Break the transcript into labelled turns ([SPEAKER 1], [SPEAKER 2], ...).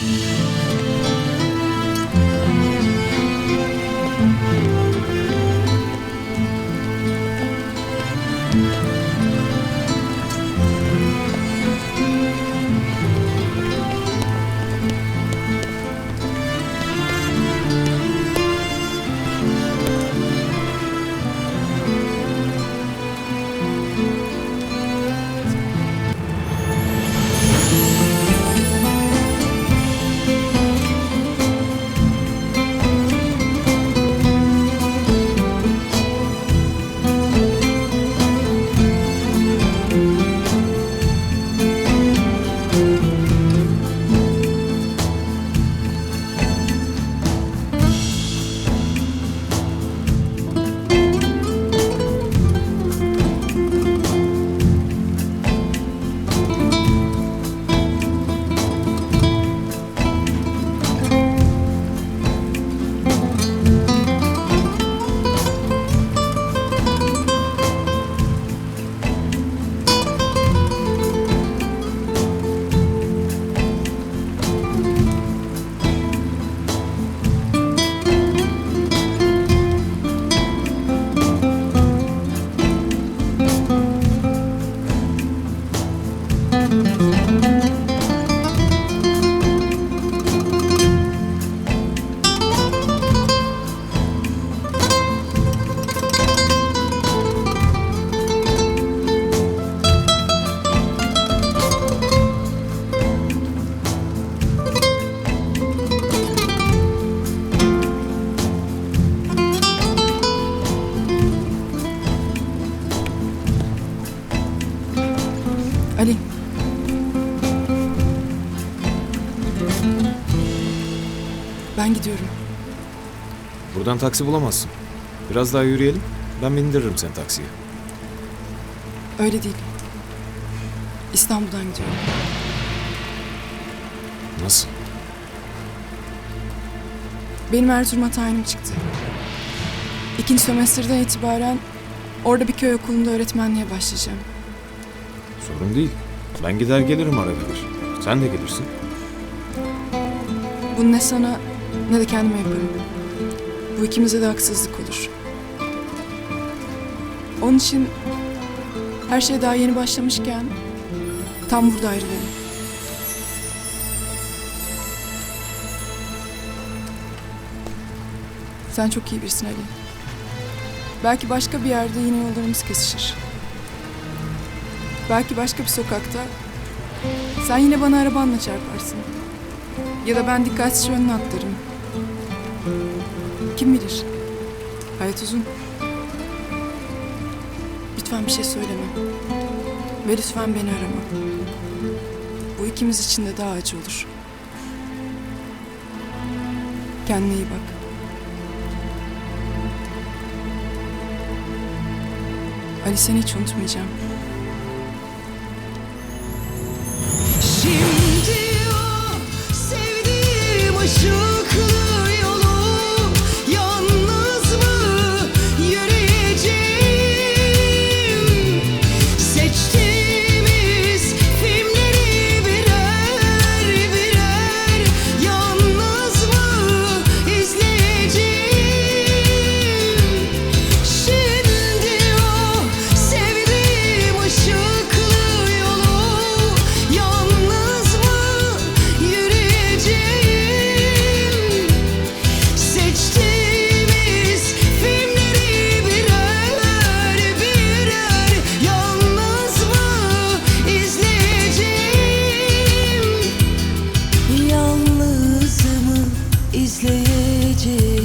[SPEAKER 1] Bye. Ali. Ben gidiyorum.
[SPEAKER 2] Buradan taksi bulamazsın. Biraz daha yürüyelim. Ben bindiririm seni taksiye.
[SPEAKER 1] Öyle değil. İstanbul'dan gidiyorum.
[SPEAKER 2] Nasıl?
[SPEAKER 1] Benim Erzurum'a tayinim çıktı. İkinci sömestrden itibaren orada bir köy okulunda öğretmenliğe başlayacağım.
[SPEAKER 2] Sorun değil. Ben gider gelirim arada bir. Sen de gelirsin.
[SPEAKER 1] Bunu ne sana ne de kendime yaparım. Bu ikimize de haksızlık olur. Onun için her şey daha yeni başlamışken tam burada ayrılalım. Sen çok iyi birisin Ali. Belki başka bir yerde yine yollarımız kesişir. Belki başka bir sokakta sen yine bana arabanla çarparsın. Ya da ben dikkatsizce önüne atlarım. Kim bilir? Hayat uzun. Lütfen bir şey söyleme. Ve lütfen beni arama. Bu ikimiz için de daha acı olur. Kendine iyi bak. Ali seni hiç unutmayacağım. izleyecek.